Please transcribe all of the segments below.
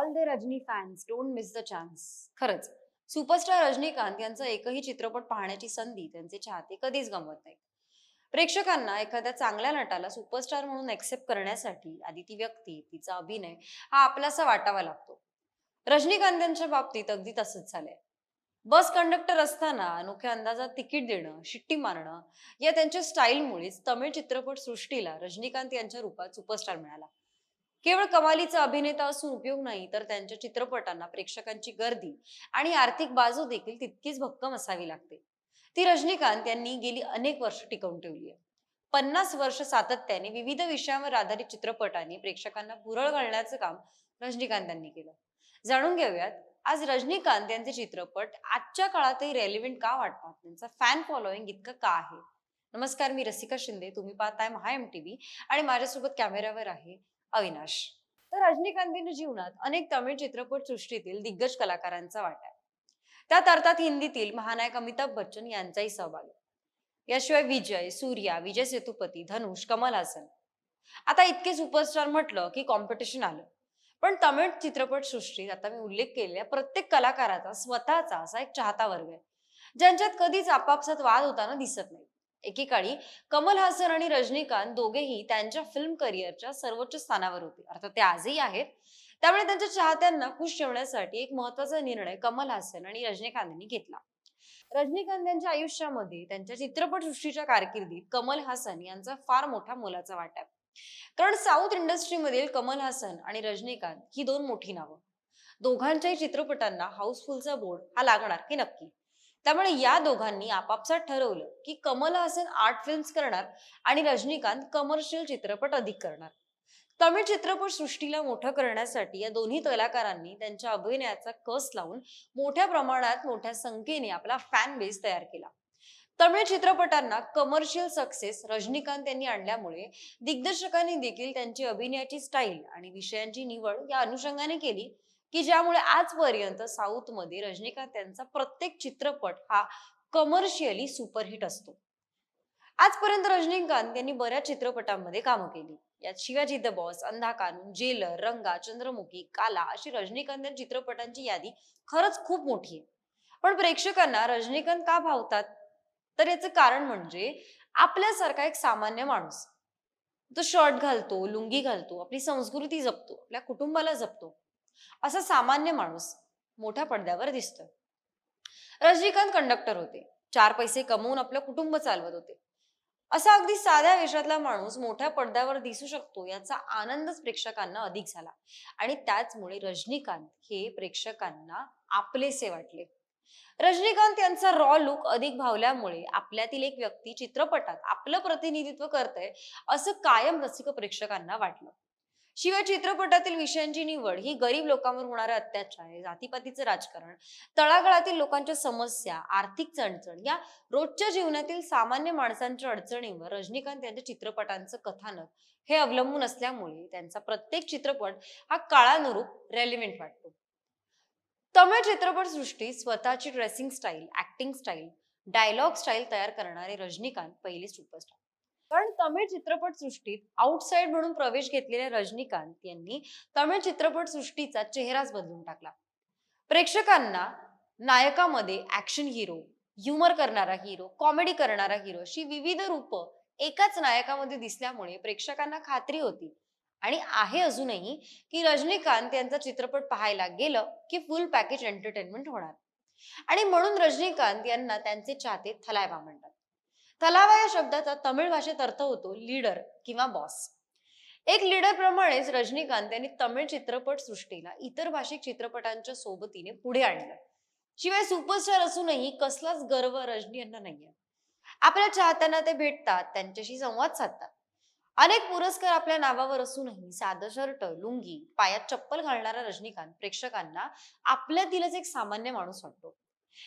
All the Rajni fans don't miss the chance खरंच. Superstar Rajinikanth यांचा एकही चित्रपट पाहण्याची संधी त्यांचे चाहते कधीच गमवत नाहीत. प्रेक्षकांना एखाद्या चांगल्या नटाला सुपरस्टार म्हणून एक्सेप्ट करण्यासाठी आधी ती व्यक्ती तिचा अभिनय हा आपलासा वाटावा लागतो. रजनीकांत यांच्या बाबतीत अगदी तसंच झालंय. बस कंडक्टर असताना अनोख्या अंदाजात तिकीट देणं शिट्टी मारणं या त्यांच्या स्टाईलमुळेच तमिळ चित्रपट सृष्टीला रजनीकांत यांच्या रूपात सुपरस्टार मिळाला. केवळ कमालीचा अभिनेता असून उपयोग नाही तर त्यांच्या चित्रपटांना प्रेक्षकांची गर्दी आणि आर्थिक बाजू देखील तितकीच भक्कम असावी लागते. ती रजनीकांत यांनी गेली अनेक वर्ष टिकवून ठेवली आहे. पन्नास वर्ष सातत्याने विविध विषयांवर आधारित चित्रपटांनी प्रेक्षकांना भुरळ घालण्याचं काम रजनीकांत यांनी केलं. जाणून घेऊयात आज रजनीकांत यांचे चित्रपट आजच्या काळातही रेलिव्हेंट का वाटतात? त्यांचा फॅन फॉलोईंग इतकं का आहे? नमस्कार मी रसिका शिंदे. तुम्ही पाहताय महा एम टीव्ही आणि माझ्यासोबत कॅमेऱ्यावर आहे अविनाश. तर रजनीकांतींच्या जीवनात अनेक तमिळ चित्रपट सृष्टीतील दिग्गज कलाकारांचा वाटा आहे. त्यात अर्थात हिंदीतील महानायक अमिताभ बच्चन यांचाही सहभाग आहे. याशिवाय विजय सूर्या विजय सेतुपती धनुष कमल हासन. आता इतके सुपरस्टार म्हटलं की कॉम्पिटिशन आलं. पण तमिळ चित्रपट सृष्टीत आता मी उल्लेख केलेल्या प्रत्येक कलाकाराचा स्वतःचा असा एक चाहता वर्ग आहे. ज्यांच्यात कधीच आपापसात वाद होताना दिसत नाही. एकेकाळी कमल हासन आणि रजनीकांत दोघेही त्यांच्या फिल्म करिअरच्या सर्वोच्च स्थानावर होते. अर्थात ते आजही आहेत. त्यामुळे त्यांच्या चाहत्यांना खुश ठेवण्यासाठी एक महत्त्वाचा निर्णय कमल हासन आणि रजनीकांतनी घेतला. रजनीकांत यांच्या आयुष्यामध्ये त्यांच्या चित्रपटसृष्टीच्या कारकिर्दीत कमल हासन यांचा फार मोठा मोलाचा वाटा आहे. कारण साऊथ इंडस्ट्रीमधील कमल हासन आणि रजनीकांत ही दोन मोठी नावं. दोघांच्याही चित्रपटांना हाऊसफुलचा बोर्ड हा लागणार हे नक्की. त्यामुळे या दोघांनी आपापसात ठरवलं की कमल हसन आर्ट फिल्म्स करणार आणि रजनीकांत कमर्शियल चित्रपट अधिक करणार. तमिळ चित्रपट सृष्टीला मोठं करण्यासाठी या दोन्ही कलाकारांनी त्यांच्या अभिनयाचा कस लावून मोठ्या प्रमाणात मोठ्या संख्येने आपला फॅन बेस तयार केला. तमिळ चित्रपटांना कमर्शियल सक्सेस रजनीकांत यांनी आणल्यामुळे दिग्दर्शकांनी देखील त्यांची अभिनयाची स्टाईल आणि विषयांची निवड या अनुषंगाने केली. की ज्यामुळे आजपर्यंत साऊथमध्ये रजनीकांत यांचा प्रत्येक चित्रपट हा कमर्शियली सुपरहिट असतो. आजपर्यंत रजनीकांत यांनी बऱ्याच चित्रपटांमध्ये कामं केली. यात शिवाजी द बॉस अंधा कानून जेलर रंगा चंद्रमुखी काला अशी रजनीकांत या चित्रपटांची यादी खरंच खूप मोठी आहे. पण प्रेक्षकांना रजनीकांत का भावतात? तर याचं कारण म्हणजे आपल्यासारखा एक सामान्य माणूस. तो शर्ट घालतो लुंगी घालतो आपली संस्कृती जपतो आपल्या कुटुंबाला जपतो. असा सामान्य माणूस मोठ्या पडद्यावर दिसतोय. रजनीकांत कंडक्टर होते. चार पैसे कमवून आपलं कुटुंब चालवत होते. असा अगदी साध्या वेशातला माणूस मोठ्या पडद्यावर दिसू शकतो याचा आनंदच प्रेक्षकांना अधिक झाला. आणि त्याचमुळे रजनीकांत हे प्रेक्षकांना आपलेसे वाटले. रजनीकांत यांचा रॉ लुक अधिक भावल्यामुळे आपल्यातील एक व्यक्ती चित्रपटात आपलं प्रतिनिधित्व करतय असं कायम रसिक प्रेक्षकांना वाटलं. शिवाय चित्रपटातील विषयांची निवड ही गरीब लोकांवर होणारे अत्याचार जातीपातीचं राजकारण तळागाळातील लोकांच्या समस्या आर्थिक चणचण या रोजच्या जीवनातील सामान्य माणसांच्या अडचणींवर रजनीकांत यांच्या चित्रपटांचं कथानक हे अवलंबून असल्यामुळे त्यांचा प्रत्येक चित्रपट हा काळानुरूप रेलिव्हेंट वाटतो. तमिळ चित्रपट सृष्टीत स्वतःची dressing style acting style dialogue style तयार करणारे रजनीकांत पहिले सुपरस्टार कारण तमिळ चित्रपट सृष्टीत आउटसाइड म्हणून प्रवेश घेतलेल्या रजनीकांत यांनी तमिळ चित्रपट सृष्टीचा चेहराच बदलून टाकला. प्रेक्षकांना नायकामध्ये ऍक्शन हिरो ह्युमर करणारा हिरो कॉमेडी करणारा हिरो अशी विविध रूप एकाच नायकामध्ये दिसल्यामुळे प्रेक्षकांना खात्री होती. आणि आहे अजूनही की रजनीकांत यांचा चित्रपट पाहायला गेलं की फुल पॅकेज एंटरटेनमेंट होणार. आणि म्हणून रजनीकांत यांना त्यांचे चाहते थलायबा म्हणतात. तलावा या शब्दाचा तमिळ भाषेत अर्थ होतो लीडर किंवा बॉस एक लीडर प्रमाणेच रजनीकांत यांनी तमिळ चित्रपट सृष्टीला इतर भाषिक चित्रपटांच्या सोबतीने पुढे आणलं. शिवाय सुपरस्टार असूनही कसलाच गर्व रजनी यांना नाहीये. आपल्या चाहत्यांना ते भेटतात त्यांच्याशी संवाद साधतात. अनेक पुरस्कार आपल्या नावावर असूनही साधं शर्ट लुंगी पायात चप्पल घालणारा रजनीकांत प्रेक्षकांना आपल्यातीलच एक सामान्य माणूस वाटतो.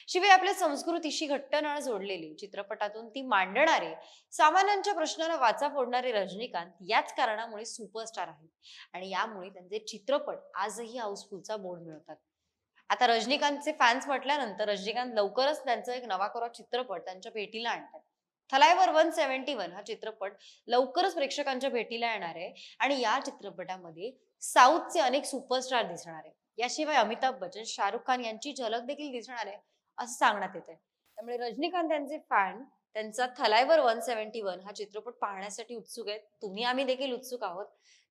शिवाय आपल्या संस्कृतीशी घट्ट नाळ जोडलेले चित्रपटातून ती मांडणारे सामान्यांच्या प्रश्नाला वाचा फोडणारे रजनीकांत याच कारणामुळे सुपरस्टार आहेत. आणि यामुळे त्यांचे चित्रपट आजही हाऊसफुलचा बोर्ड मिळवतात. आता रजनीकांतचे फॅन्स म्हटल्यानंतर रजनीकांत लवकरच त्यांचा एक नवाकोरा चित्रपट त्यांच्या भेटीला आणतात. थलायवर वन सेव्हन्टी वन हा चित्रपट लवकरच प्रेक्षकांच्या भेटीला येणार आहे आणि या चित्रपटामध्ये साऊथचे अनेक सुपरस्टार दिसणार आहे याशिवाय अमिताभ बच्चन शाहरुख खान यांची झलक देखील दिसणार आहे. असं सांगण्यात येत आहे त्यामुळे रजनीकांत यांचे फॅन त्यांचा थलायवर वन सेव्हन्टी वन हा चित्रपट पाहण्यासाठी उत्सुक आहेत. तुम्ही आम्ही देखील उत्सुक आहोत.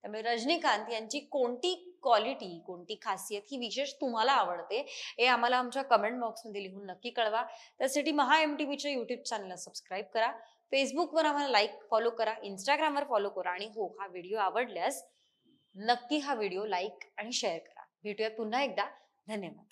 त्यामुळे रजनीकांत यांची कोणती क्वालिटी कोणती खासियत ही विशेष तुम्हाला आवडते हे आम्हाला आमच्या कमेंट बॉक्समध्ये लिहून नक्की कळवा. त्यासाठी महा एम टी व्हीच्या युट्यूब चॅनलला सबस्क्राईब करा. फेसबुकवर आम्हाला लाईक फॉलो करा. इंस्टाग्रामवर फॉलो करा. आणि हो हा व्हिडिओ आवडल्यास नक्की हा व्हिडिओ लाईक आणि शेअर करा. भेटूया पुन्हा एकदा. धन्यवाद.